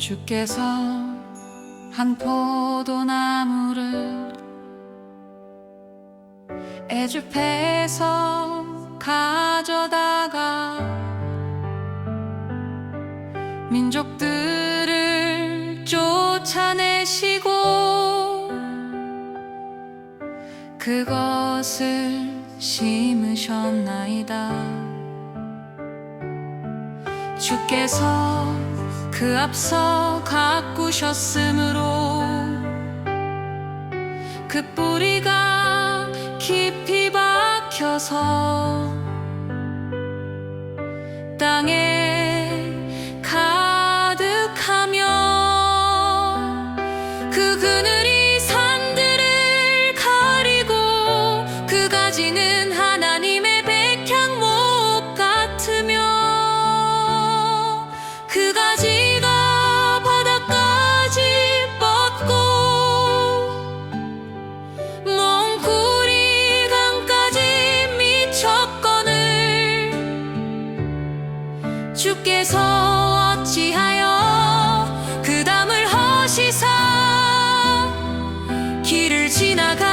주께서 한 포도나무를 애굽에서 가져다가 민족들을 쫓아내시고 그것을 심으셨나이다. 주께서 그 앞서 가꾸셨으므로 그 뿌리가 깊이 박혀서 땅에 주께서 어찌하여 그 담을 허시사? 길을 지나가